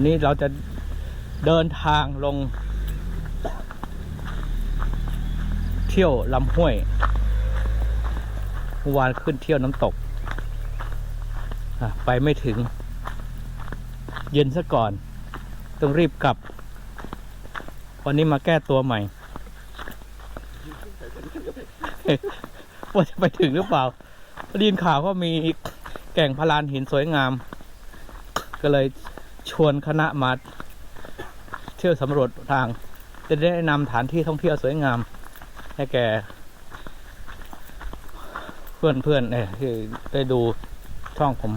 วันนี้เราจะเดินทางลง เที่ยวลำห้วยเมื่อวานขึ้นเที่ยวน้ำตก ไปไม่ถึง เย็นซะก่อน ต้องรีบกลับ วันนี้มาแก้ตัวใหม่ ว่าจะไปถึงหรือเปล่าได้ยินข่าวว่ามีแก่งพลานหินสวยงาม ก็เลย ชวนคณะมาเที่ยวสำรวจทาง จะได้นำฐานที่ท่องเที่ยวสวยงาม ให้แก่ เพื่อนเพื่อนๆเอ้ยที่ได้ดูช่องผม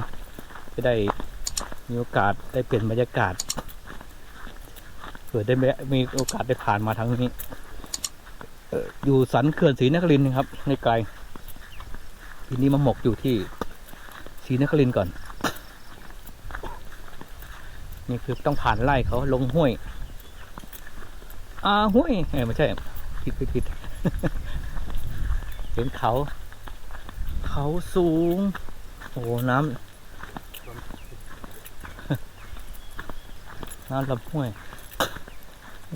จะได้มีโอกาสได้เปลี่ยนบรรยากาศเผื่อได้มีโอกาสได้ผ่านมาทางนี้อยู่สันเขื่อนศรีนครินทร์ครับไม่ไกลทีนี้มาหมกอยู่ที่ศรีนครินทร์ก่อน นี่คือต้องผ่านไล่เขาลงห้วยอ่าห้วยไม่ใช่ผิดผิดผิดเห็นเขา เขาสูง โอ้โหน้ำน้ำลำห้วย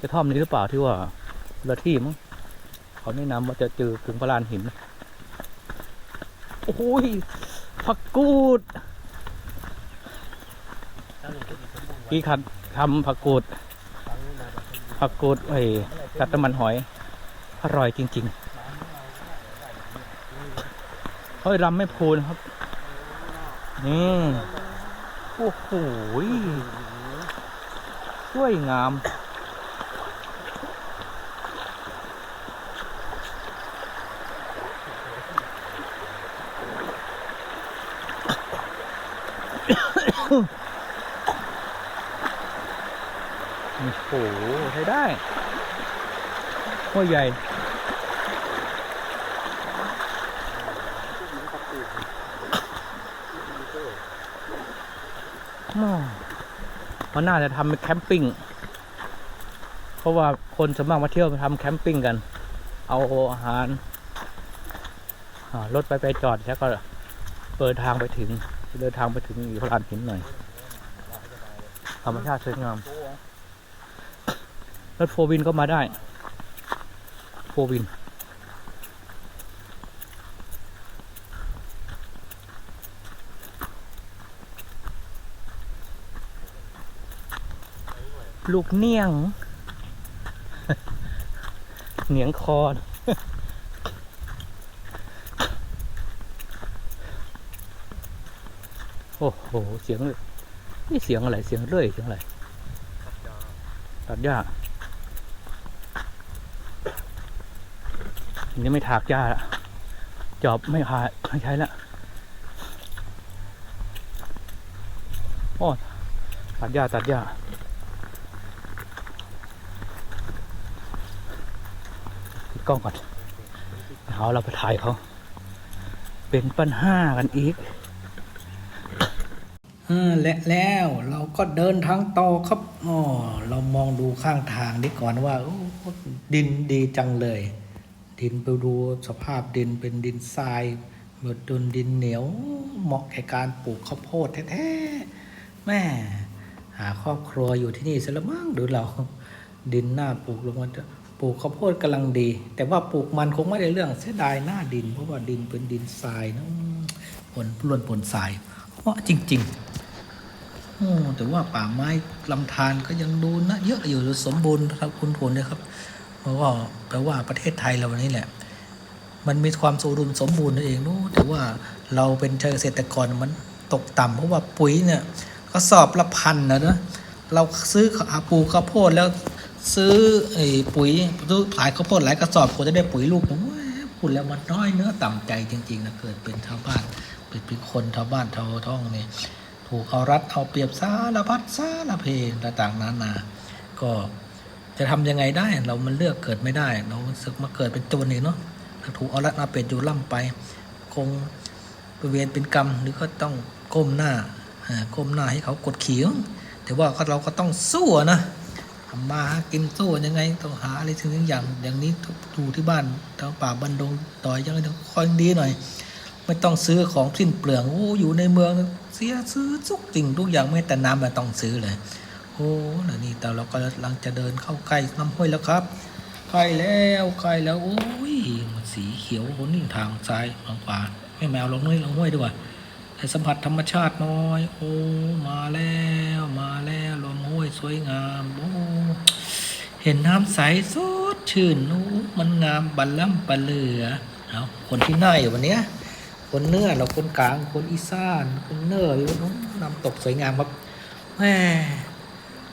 กระท่อมนี้หรือเปล่าที่ว่าละที่มั้งเขาแนะนำว่าจะเจอกึ่งพระลานหิน โอ้ยผักกูด พี่ขัดทำผักกูดผักกูดไอ้กัดน้ำมันหอย อร่อยจริงๆเฮ้ยรำไม่พูนครับ นี่โอ้โหสวยงาม โอ้โหใช้ได้ห้วยใหญ่อ้อมันน่าจะทำเป็นแคมปิ้ง เพราะว่าคนสวนมากมาเที่ยวมาทำแคมปิ้งกัน เอาอาหารรถไปไปจอดแล้วก็เปิดทางไปถึง เดินทางไปถึงอีกพลานหินหน่อย ธรรมชาติสวยงาม รถโฟวินก็มาได้ โฟวิน ลูกเนียง เหนียงคอนโอ้โห เสียงเลยนี่เสียงอะไร เสียงเรื่อย เสียงอะไร ตัดหญ้า นนี้ไม่ถากหญ้าละจอบไม่หาไม่ใช้ละโอ้ตัดหญ้าตัดหญ้าติดกล้องก่อนเอาเราไปถ่ายเขา เป็นปัญหากันอีกอ่าและแล้วเราก็เดินทางต่อครับอ๋อเรามองดูข้างทางนี้ก่อนว่าดินดีจังเลย ดินไปดูสภาพดินเป็นดินทรายเหมือนดินดินเหนียวเหมาะแก่การปลูกข้าวโพดแท้ๆแม่หาครอบครัวอยู่ที่นี่ซะแล้วมั้งดูเราดินหน้าปลูกลงมาปลูกข้าวโพดกำลังดี แต่ว่าปลูกมันคงไม่ได้เรื่องเสียดายหน้าดิน เพราะว่าดินเป็นดินทรายนะอืมปนปล้วนปนทรายเพราะจริงๆโอ้แต่ว่าป่าไม้ลำธารก็ยังดูนะเยอะอยู่สมบูรณ์ครับคุณผลเลยครับ เพราะว่าแปลว่าประเทศไทยเราวันนี้แหละ มันมีความสมดุลสมบูรณ์นั่นเองนู้แต่ว่าเราเป็นเกษตรกรมันตกต่ำเพราะว่าปุ๋ยเนี่ยก็สอบละพันนะเนอะเราซื้อขาปลูกข้าวโพดแล้วซื้อไอ้ปุ๋ยซื้อขายข้าวโพดหลายกระสอบกว่าจะได้ปุ๋ยลูกผมว่าพูดแล้วมันน้อยเนื้อต่ำใจจริงๆนะเกิดเป็นชาวบ้านเป็นเป็นคนชาวบ้านชาวท้องเนี่ยถูกเอารัดเอาเปรียบสารพัดสารเพต่างๆนานาก็ จะทำยังไงได้ เรามันเลือกเกิดไม่ได้ เราสึกมาเกิดเป็นโจรนี่เนาะถูกเอารัดเอาเปรียบอยู่ล่ำไป คงเวียนเป็นกรรมหรือก็ต้องก้มหน้าก้มหน้าให้เขากดขี่แต่ว่าเราก็ต้องสู้นะทำมาหากินสู้ยังไงต้องหาอะไรถึงอย่างอย่างนี้ดูที่บ้านทางป่าบันดงต่อยยังไงต้องคอยดีหน่อย ไม่ต้องซื้อของสิ้นเปลืองโอ้อยู่ในเมืองเสียซื้อทุกสิ่งทุกอย่างไม่แต่น้ำไม่ต้องซื้อเลย โอ้แล้วนี่แต่เราก็กำลังจะเดินเข้าใกล้น้ำห้วยแล้วครับใกล้แล้วใกล้แล้วโอ้ยมันสีเขียวโอ้นี่ทางซ้ายทางขวาไม่แมวลงน้อยลงห้วยดีกว่าให้สัมผัสธรรมชาติน้อย โอ้มาแล้วมาแล้วลมห้วยสวยงามโอ้เห็นน้ำใสสดชื่นโอ้มันงามบัลล่ำปะเหลือเอาคนที่หน้าอยู่วันเนี้ยคนเนื้อเราคนกลางคนอีสานคนเหนืออยู่นู้นน้ำตกสวยงามครับแหม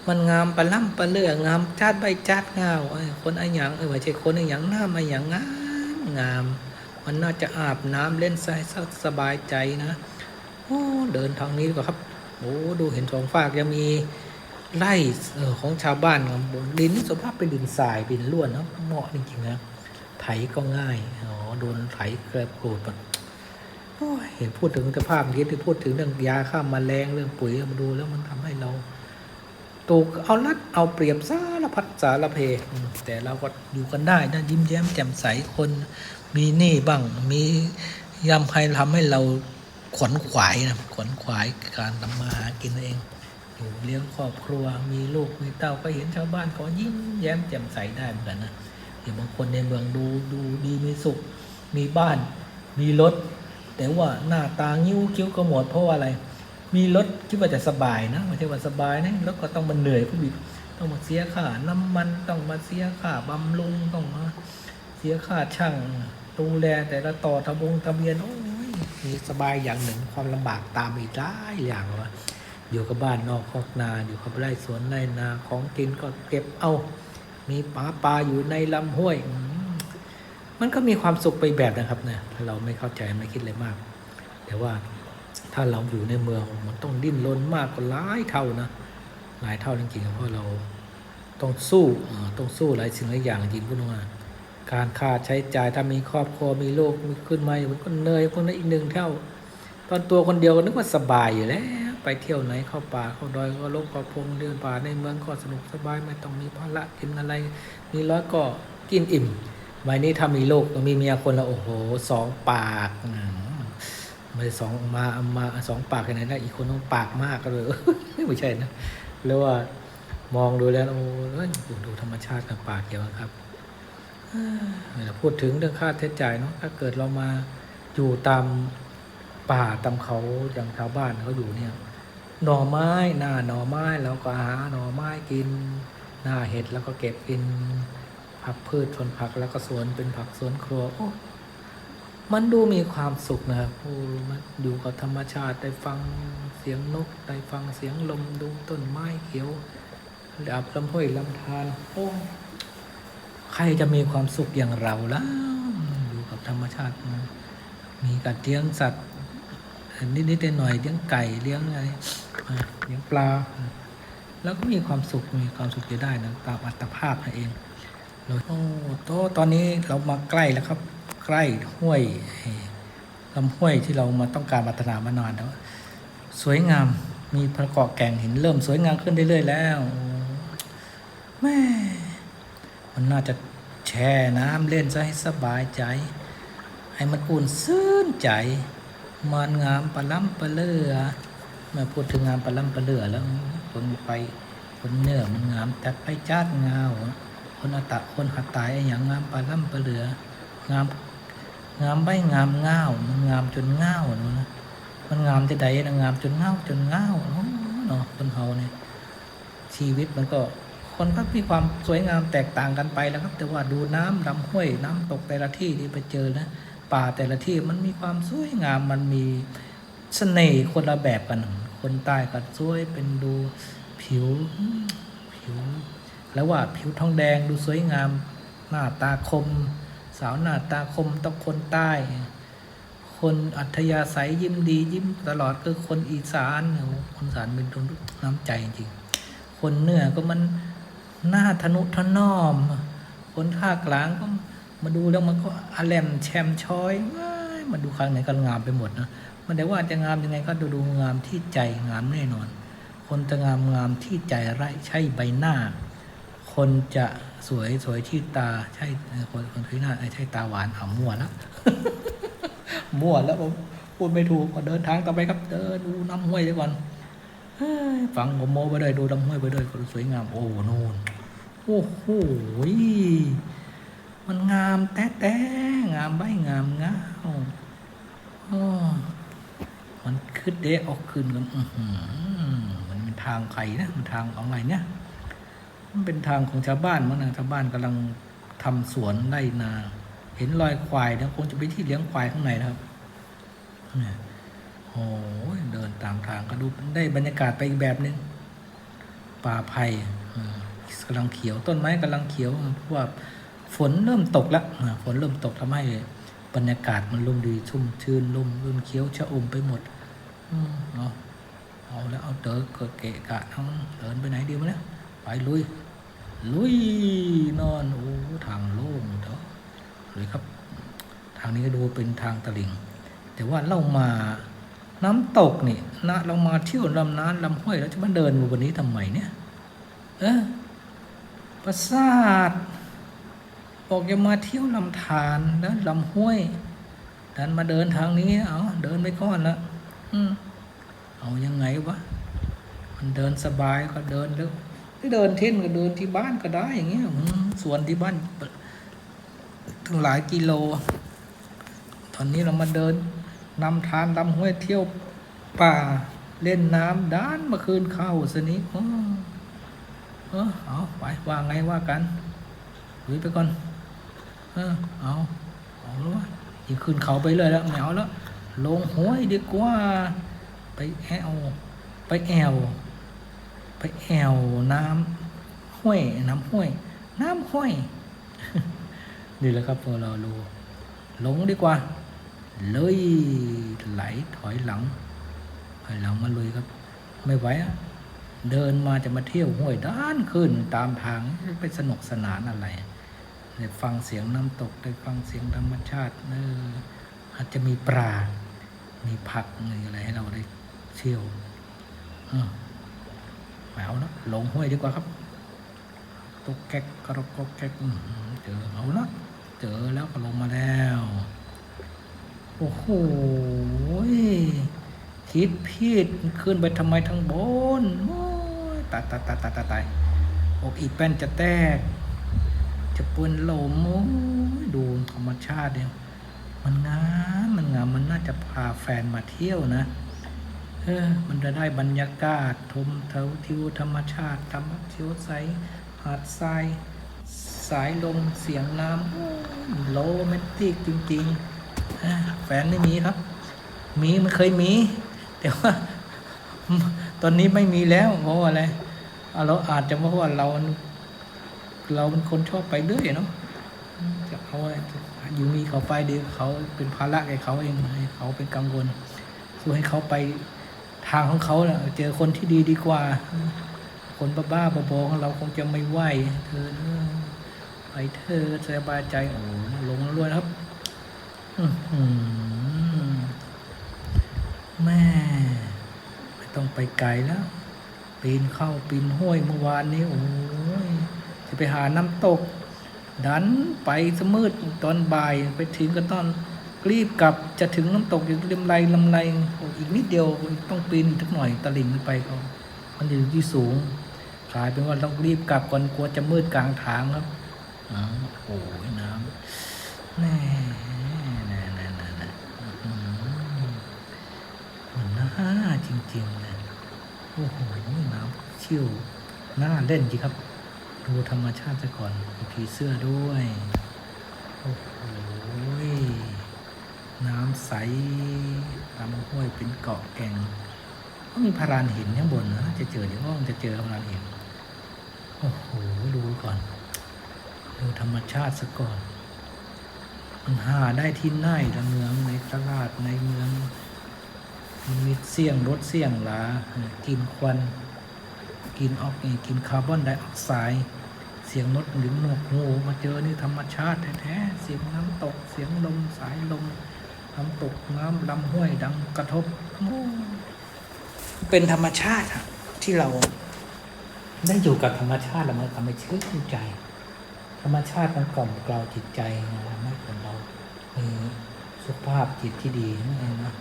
มันงามปะล่ำปะเลืองามจัดใบจัดเงาเอ้คนอะหยังเอ้ยไม่ใช่คนอะหยังหน้ามาอย่างงามงาม มันน่าจะอาบน้ำเล่นทรายสักสบายใจนะโอ้เดินทางนี้ดีกว่าครับโอ้ดูเห็นสองฝากยังมีไร่ของชาวบ้านครับดินสภาพเป็นดินทรายดินล้วนนะเหมาะจริงๆนะไถก็ง่ายอ๋อโดนไถเกลือโกรธแบบเห็นพูดถึงสภาพนี้ที่พูดถึงเรื่องยาฆ่าแมลงเรื่องปุ๋ยมาดูแล้วมันทำให้เรา ตูกเอาลัดเอาเปรียบสารพัดสารเพอแต่เราก็อยู่กันได้นะยิ้มแย้มแจ่มใสคนมีหนี้บ้างมียำใครทำให้เราขวนขวายนะขวนขวายการทำมาหากินเองอยู่เลี้ยงครอบครัวมีลูกมีเต้าก็เห็นชาวบ้านเขายิ้มแย้มแจ่มใสได้เหมือนกันนะอย่างบางคนในเมืองดูดูดีมีสุข มีบ้านมีรถแต่ว่าหน้าตางิ้วคิ้วก็หมดเพราะว่าอะไร มีรถคิดว่าจะสบายนะไม่ใช่ว่าสบายนะแล้วก็ต้องมาเหนื่อยผู้บิดต้องมาเสียค่าน้ำมันต้องมาเสียค่าบำรุงต้องมาเสียค่าช่างดูแลแต่ละต่อทะบงทะเบียนโอ้ยมีสบายอย่างหนึ่งความลำบากตามอีกหลายอย่างวะอยู่กับบ้านนอกคอกนาอยู่กับไร่สวนไร่นาของกินก็เก็บเอา มีปลาปลาอยู่ในลำห้วย มันก็มีความสุขไปแบบนะครับเนี่ยถ้าเราไม่เข้าใจไม่คิดอะไรมาก แต่ว่า ถ้าเราอยู่ในเมืองมันต้องดิ้นรนมากกว่าหลายเท่านะ หลายเท่าจริงๆเพราะเราต้องสู้ต้องสู้หลายสิ่งหลายอย่างจริงพูดง่ายการค่าใช้จ่ายถ้ามีครอบครัวมีลูกมีขึ้นมามันก็เหนื่อยคนนั้นอีกหนึ่งเท่า ตอนตัวคนเดียวก็นึกว่าสบายอยู่แล้วไปเที่ยวไหนเข้าป่าเข้าดอยก็ลบก็พงเดินป่าในเมืองก็สนุกสบายไม่ต้องมีภาระกินอะไร มีร้อยก็กินอิ่มวันนี้ถ้ามีลูกมีเมียคนละโอ้โหสองปากอ ม่ได้สองมามาสองปากกันไหนได้อีกคนต้องปากมากก็เลยไม่ใช่นะแล้วว่ามองดูแล้วโอ้เอ้ยดูธรรมชาติกับป่าเขียวครับเราพูดถึงเรื่องค่าใช้จ่ายเนาะถ้าเกิดเรามาอยู่ตามป่าตามเขาอย่างชาวบ้านเขาอยู่เนี่ยหน่อไม้หน้าหน่อไม้เราก็หาหน่อไม้กิน หน้าเห็ดแล้วก็เก็บกินผักพืชผลผักแล้วก็สวนเป็นผักสวนครัวโอ้ มันดูมีความสุขนะครับโอ้มันอยู่กับธรรมชาติได้ฟังเสียงนกได้ฟังเสียงลมดูต้นไม้เขียวดับลำห้วยลำธารโอ้ใครจะมีความสุขอย่างเราล่ะอยู่กับธรรมชาตินะมีกัดเลี้ยงสัตว์นิดๆหน่อยเลี้ยงไก่เลี้ยงอะไรเลี้ยงปลา แล้วก็มีความสุขมีความสุขจะได้นะตามอัตภาพนั่นเองโอ้โตตอนนี้เรามาใกล้แล้วครับ ใกล้ห้วยลำห้วยที่เรามาต้องการพัฒนามานานแล้วสวยงามมีประกอบแก่งหินเริ่มสวยงามขึ้นเรื่อยๆแล้วแม่มันน่าจะแช่น้ำเล่นซะให้สบายใจ ให้มันอุ่นซื่นใจ มันงามปลาล้ำปลาเลือเมื่อพูดถึงงามปลาล้ำปลาเลือแล้วคนไปคนเนื้อมันงามแต่ไปจัดเงาคนอตะคนหัดตายไอ้อย่างงามปลาล่ำปลาเลืองาม งามใบงามเงามันงามจนเงาเนาะมันงามจะใดนะงามจนเงาจนเงาเนาะคนเฮาเนี่ยชีวิตมันก็คนก็มีความสวยงามแตกต่างกันไปแล้วครับ แต่ว่าดูน้ำลำห้วยน้ำตกแต่ละที่ที่ไปเจอนะป่าแต่ละที่มันมีความสวยงามมันมีเสน่ห์คนละแบบกัน คนใต้ก็สวยเป็นดูผิวผิว แล้วว่าผิวทองแดงดูสวยงาม หน้าตาคม สาวหน้าตาคมต้องคนใต้ คนอัธยาศัยยิ้มดี ยิ้มตลอดคือคนอีสานคนอีสานเป็นคนน้ำใจจริง คนเหนือก็มันหน้าทนุถนอม คนภาคกลางก็มาดูแล้วมันก็อาแลมแชมช้อยว้ายมาดูครั้งไหนก็งามไปหมดนะมันแต่ว่าจะงามยังไงก็ดูดูงามที่ใจงามแน่นอน คนจะงามงามที่ใจไรใช่ใบหน้า คนจะ สวยสวยที่ตาใช่คนคนที่หน้าใช่ตาหวานเอามั่วแล้วมั่วแล้วผมพูดไม่ถูกก็เดินทางต่อไปครับ เดินดูน้ำห้วยไปก่อนฟังผมโมไปด้วยดูลำห้วยไปด้วยก็สวยงามโอ้โน่นโอ้โหมันงามแต้แต้งามใบงามงามอ้อมันขึ้นเดะออกขึ้นกันอื้อหือมันเป็นทางใครนะมันทางของอะไรเนี่ย มันเป็นทางของชาวบ้านมั้งนะชาวบ้านกำลังทำสวนไร่นา เห็นรอยควายนะคงจะไปที่เลี้ยงควายข้างในนะครับโอ้ยเดินตามทางก็ดูได้บรรยากาศไปอีกแบบหนึงป่าไผ่กำลังเขียวต้นไม้กำลังเขียวเพราะว่าฝนเริ่มตกแล้วฝนเริ่มตกทำให้บรรยากาศมันลมดีชุ่มชื่นลมลมเขียวชะอมไปหมดอืเอาเอาแล้วเอาเต๋อเกิดเกะกะทั้งเดินไปไหนดีมาเนี่ยไปลุย ลุยนอนโอ้ทางโล่งเถอะเลยครับ ทางนี้ก็ดูเป็นทางตลิ่ง แต่ว่าเรามาน้ำตกนี่นะเรามาเที่ยวลำน้ำลำห้วยแล้วจะมาเดินบนนี้ทำไมเนี่ย เออปราสาทบอกจะมาเที่ยวลำธารแล้วลำห้วยดันมาเดินทางนี้ เอาเดินไปก่อนละอืมเอายังไงวะมันเดินสบายก็เดินแล้ว เดินเท่นก็เดินที่บ้านก็ได้อย่างเงี้ยสวนที่บ้านตั้งหลายกิโล ตอนนี้เรามาเดินนำทานลำห้วยเที่ยวป่าเล่นน้ำด้านเมื่อคืนเข้าสนี้โอ้เออเอาไปว่าไงว่ากันลุยไปก่อน เออเอาเอาแล้ววะยิ่งขึ้นเขาไปเลยแล้วไม่เอาแล้ว ลงห้วยดีกว่า ไปแอวไปแอว ไปแอวน้ำห้วย น้ำห้วย น้ำห้วย นี่แหละครับพวกเราดูลงดีกว่า เลยไหลถอยหลังถอยหลังมาเลยครับ ไม่ไหวอะเดินมาจะมาเที่ยวห้วยด้านขึ้นตามทางไปสนุกสนานอะไรได้ฟังเสียงน้ำตกได้ฟังเสียงธรรมชาติเอออาจจะมีปลา มีผักมีอะไรให้เราได้เที่ยว เออไม่เอาละลงห้วยดีกว่าครับตกแก๊กกระรอกกแก๊กอื้อหือเจอเอาละเจอแล้วก็ลงมาแล้ว โอ้โหคิดผิดขึ้นไปทำไมทางบนโอ้ตายตายตายตายตายตายอกอีแป้นจะแตก จะปืนลมดูธรรมชาติเนี่ยมันงามมันงามมันน่าจะพาแฟนมาเที่ยวนะ เออมันจะได้บรรยากาศทมเทาทิวธรรมชาติธรรมเชียวใสหาดทราย สายลมเสียงน้ำโรแมนติกจริงๆแฟนไม่มีครับ มีมันเคยมี แต่ว่า ตอนนี้ไม่มีแล้วเพราะอะไรเราอาจจะเพราะว่าเรา เราเป็นคนชอบไปเรื่อยเนาะจะเอาอยู่มีเขาไปเดี๋ยวเขาเป็นภาระแก่เขาเองให้เขาเป็นกังวลสู้ให้เขาไป ทางของเขาน่ะเจอคนที่ดีดีกว่า คนบ้าๆบอๆของเราคงจะไม่ไหวเธอไปเธอสบายใจโอ้โหลงรวยครับแม่ไม่ต้องไปไกลแล้ว ปีนเข้าปีนห้วยเมื่อวานนี้โอ้ยจะไปหาน้ำตก ดันไปสมืดตอนบ่ายไปถึงก็ตอน รีบกลับจะถึงน้ำตกอยู่ลำไรลำไรอีกนิดเดียวต้องปีนสักหน่อยตะลิ่งขึ้นไปก็มันอยู่ที่สูงกลายเป็นว่าต้องรีบกลับก่อนกลัวจะมืดกลางทางครับอ้าวโอ้ยน้ำแน่แน่แน่แน่แน่อื้อหือมันน่าจริงๆเลยโอ้โหน้ำเชี่ยวน่าเล่นจริงครับ ดูธรรมชาติซะก่อนผีเสื้อด้วย โอ้โหย น้ำใสลำห้วยเป็นเกาะแก่งก็มีพารานหินข้างบนนะจะเจอเดี๋ยวก็จะเจอพารานหินโอ้โหดูก่อน ดูธรรมชาติซะก่อนมันหาได้ที่ไหนละเมืองในตลาดในเมืองมีเสียงรถเสียงลากินควัน กินออกนี่กินคาร์บอนไดออกไซด์เสียงนกหรือหนวกหูมาเจอนี่ธรรมชาติแท้ๆเสียงน้ำตกเสียงลมสายลม น้ำตกน้ำลำห้วยดังกระทบโอ้เป็นธรรมชาติอะที่เราได้อยู่กับธรรมชาติแล้วมันทำให้ชื่นใจ ธรรมชาติมันกล่อมเกลาจิตใจนะทำให้คนเรามีสุขภาพจิตที่ดีนั่นเองนะ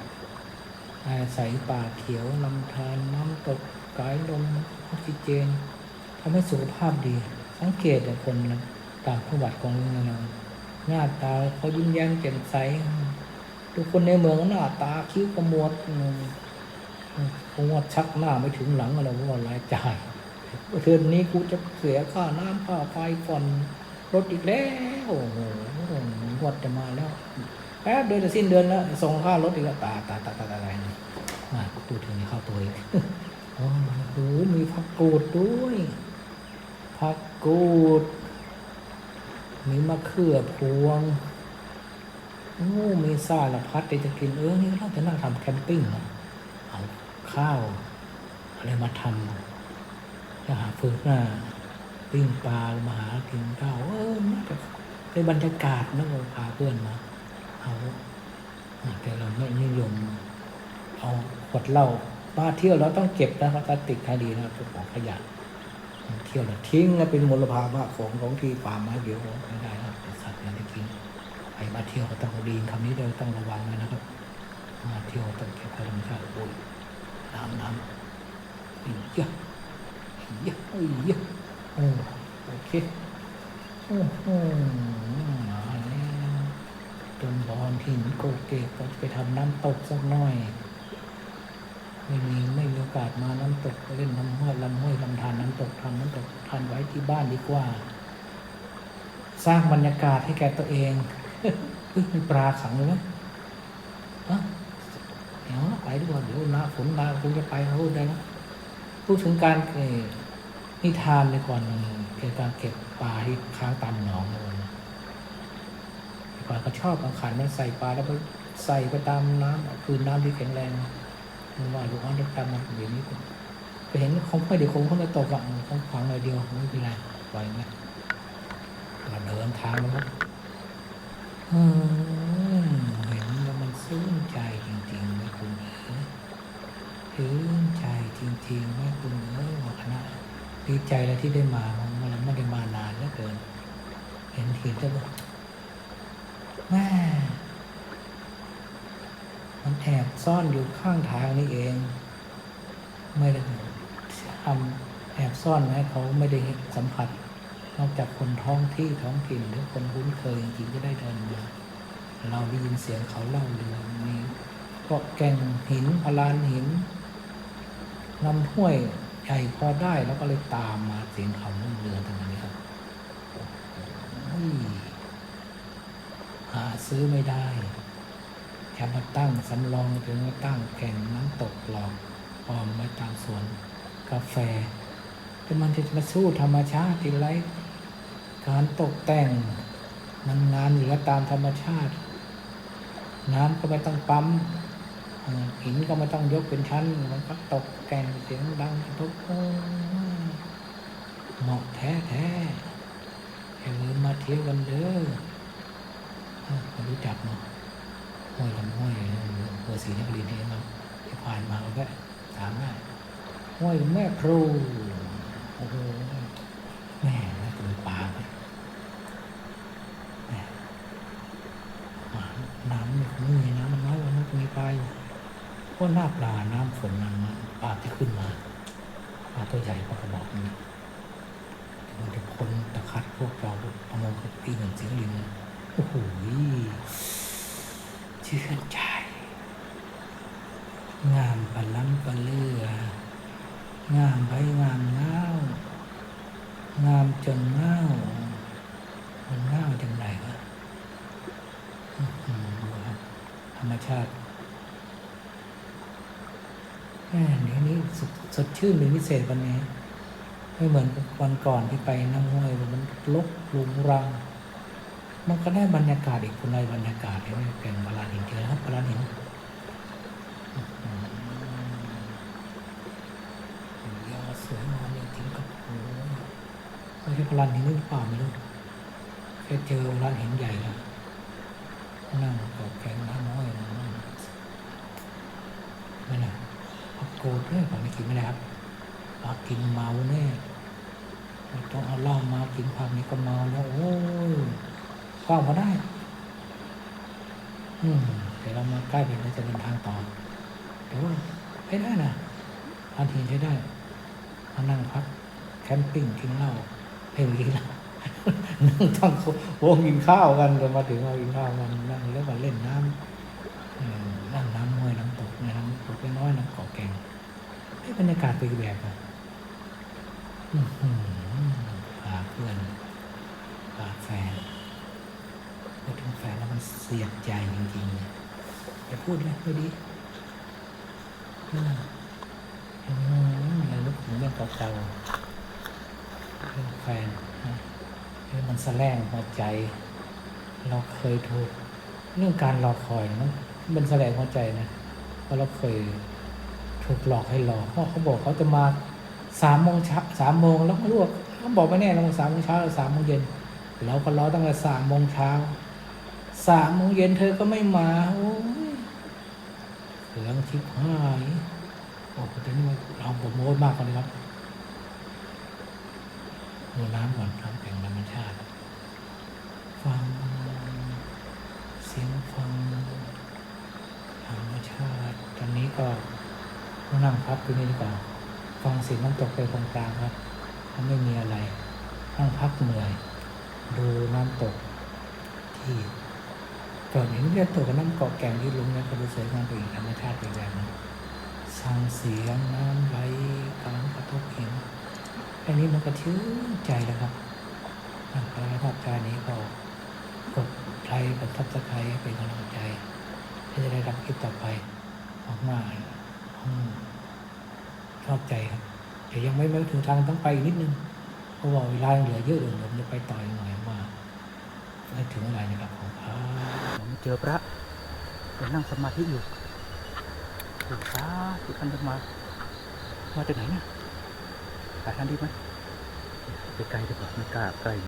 อาศัยป่าเขียวลำธารน้ำตกสายลมออกซิเจนทำให้สุขภาพดี สังเกตแต่คนนะต่างจังหวัดของเราหน้าตาเขายิ้มแย้มแจ่มใส ทุกคนในเมืองหน้าตาคิ้วขมวดขมวดชักหน้าไม่ถึงหลังอะไรว่ารายจ่ายเทือนนี้กูจะเสียค่าน้ำค่าไฟผ่อนรถอีกแล้วโอ้โหงวดจะมาแล้วแป๊บเดือนจะสิ้นเดือนแล้วส่งค่ารถอีกแล้วตาตาตาตายตายตายมาตูถึงนี้เข้าตัวอีกโอ้โหมีผักกูดด้วยผักกูดมีมะเขือพวง โอ้มีสารพัดที่จะกินเออนี่เราจะนั่งทำแคมปิ้งเอาข้าวอะไรมาทำจะหาฟืนหน้าปิ้งปลามาหากินข้าวเออน่าจะเป็นบรรยากาศนะเราพาเพื่อนมาเอาแต่เราไม่นิยมเอาขวดเหล้ามาเที่ยวเราต้องเก็บนะพลาสติกให้ดีนะเป็นของขยะเที่ยวแล้วทิ้งแล้วเป็นมลภาวะของของที่ป่าไม้เดี๋ยวไม่ได้นะเป็นสัตว์อะไรที่กิน มาเที่ยวก็ต้องดีคำนี้เราต้องระวังเลยนะครับ มาเที่ยวต้องเก็บธรรมชาติโอ้ยน้ำน้ำอีเยอะอีเยอะอีเยอะโอ้โอเคโอ้โหมาแล้วจนบอลหินโกเกตก็ไปทำน้ำตกสักหน่อย ไม่มีไม่มีโอกาสมาน้ำตกเล่นน้ำห้วยลำห้วยลำธารน้ำตกทำน้ำตกทานไว้ที่บ้านดีกว่า สร้างบรรยากาศให้แก่ตัวเอง เฮ้ยมีปลาขังเลยไหมฮะเดี๋ยวไปดีกว่าเดี๋ยวหน้าฝนมาคงจะไปพูดได้แล้วพูดถึงการเอ่อนิทานในก่อนเกี่ยวกับการเก็บปลาที่ค้างตามหนองเลยก่อนก็ชอบเอาขันมาใส่ปลาแล้วก็ใส่ไปตามน้ำเอาคืนน้ำที่แข็งแรงมันว่าลูกอ้อนได้ตามมันเดี๋ยวนี้ก็ไปเห็นเขาไม่เดี๋ยวคงเขาจะตกอะเขาขวางหน่อยเดียวไม่เป็นไรปล่อยไหมก็เดินทางมาครับ เห็นแล้วมันซึ้งใจจริงๆไหมคุณเอ๋ซึ้งใจจริงๆไหมคุณเอ๋หมอคณะดีใจแล้วที่ได้มามันไม่ได้มานานเหลือเกิน เห็นทีจะบอกแม่มันแอบซ่อนอยู่ข้างทางนี่เอง ไม่ได้ทำแอบซ่อนให้เขาไม่ได้สัมผัส นอกจากคนท้องที่ท้องถิ่นหรือคนคุ้นเคยจริงๆจะได้เดินมาเราได้ยินเสียงเขาเล่าเรื่องมีเกาะแก่งหินพลานหินลำห้วยใหญ่พอได้แล้วก็เลยตามมาเสียงเขาเรื่องเรือตรงนี้ครับหาซื้อไม่ได้แค่มาตั้งสำรองถึงมาตั้งแก่งน้ำตกหลอกปลอมไว้ตามสวนกาแฟแต่มันจะมาสู้ธรรมชาติที่ไร การตกแต่งมันงานเหลือตามธรรมชาติ น้ำก็ไม่ต้องปั๊มหินก็ไม่ต้องยกเป็นชั้น มันก็ตกแก่งเสียงดังทุกเหมาะแท้แท้ๆอย่าลืมมาเที่ยวกันเด้อรู้จักเนาะห้วยลำห้วยเบอร์สีนักเรียนเองเราที่ผ่านมาเราก็ถามว่าห้วยแม่ครูโอ้โหแม่น่าจะมีปลาไหมแม่อ่า น้ำม่ไม่มีน้ำมันน้อยกว่านั้นมีปลาอยู่เพราะหน้าปลาน้ำฝนมันมาปลาที่ขึ้นมาปลาตัวใหญ่กว่ากระบอกนี้มันจะพ้นตะคัดพวกเราเอามองกับปีหมือนเสียงลิงโอ้โหชื่นใจ งามปะล้ำปะเลืองามไปงามเงางามจนเงามันเงาจังไรวะ ชาติแม่เดี๋ยวนี้สดสดชื่นเป็นพิเศษวันนี้ ไม่เหมือนวันก่อนที่ไปน้ำห้วยมันลกลุงรัง มันก็ได้บรรยากาศอีกคนละบรรยากาศที่ไม่เป็นปลาหินเจอครับปลาหินยอสวยงามจริงๆครับโอ้ไม่ใช่ปลาหินหรือเปล่าไม่รู้แค่เจอปลาหินใหญ่แล้ว นั่งกับแกงน้ำน้อยนะไม่น่ะกโกดด้วยผมไม่กินไม่ได้ครับปากินเมาแน่ต้องเอาเหล้ามากินผักนี้ก็เมาแล้วโอ้ยข้ามาได้ อืมเดี๋ยวเรามาใกล้ไปเราจะเดินทางต่อแต่ว่าใช้ได้นะทานทีใช้ได้มานั่งพักแคมปิ้งกินเหล้าเพ่งกินเหล้า นั่งตั้งวงกินข้าวกันจนมาถึงเรากินข้าวกันนั่งแล้วก็เล่นน้ำเอ่อนั่งน้ำห้วยน้ำตกน้ำตกน้อยน้ำเกาะแกงให้บรรยากาศเป็นอีกแบบอะอื้อหือพาเพื่อนพาแฟนพูดถึงแฟนแล้วมันเสียดใจจริงๆเลยอย่าพูดเลยไม่ดีอืมอืมอะไรนึกถึงเรื่องเก่าๆเรื่องแฟนนะเรื่อ มันแสลงหัวใจ เราเคยถูกเรื่องการรอคอยมันมันแสลงหัวใจนะเพราะเราเคยถูกหลอกให้รอเพราะเขาบอกเขาจะมาสามโมงเช้าสามโมงแล้วก็รู้ว่าเขาบอกไม่แน่เราสามโมงเช้าหรือสามโมงเย็นเราก็รอตั้งแต่สามโมงเช้าสามโมงเย็นเธอก็ไม่มาโอ้ยเหลืองชิบหายโอ้โหแต่นี่มันเราผมโม้มากกว่านี้ครับดูน้ำก่อนน้ำแข็งธรรม ชาติ ฟัง เสียงฟัง ธรรมชาติ ตอนนี้ก็นั่งพักที่นี่ดีกว่า ฟังเสียงน้ำตกไปตรงกลางครับมันไม่มีอะไร นั่งพักเหนื่อย ดูน้ำตก ที่ก่อนเห็นเรียกตกกับน้ำเกาะแก่งที่ลุงเนี่ยก็ดูสวยงามไปอีกธรรมชาติไปแบบนึงฟังเสียงน้ำไหลกำลังกระทบหินแค่นี้มันก็ชื่นใจแล้วครับ ถ้าใครชอบการนี้ก็กดไลค์กดทับสไครต์เป็นกำลังใจที่จะได้รับคลิปต่อไปออกมาชอบใจครับแต่ยังไม่ไม่ถึงทางต้องไปอีกนิดนึงเพราะว่าเวลาเหลือเยอะเลยผมจะไปต่ออีกหน่อยว่าไม่ถึงอะไรนะครับผมครับผมเจอพระเป็นนั่งสมาธิอยู่ถึงพระที่ท่านมามาจากไหนเนี่ยหาท่านดีไหมไปไกลดีกว่าไม่กล้าใกล้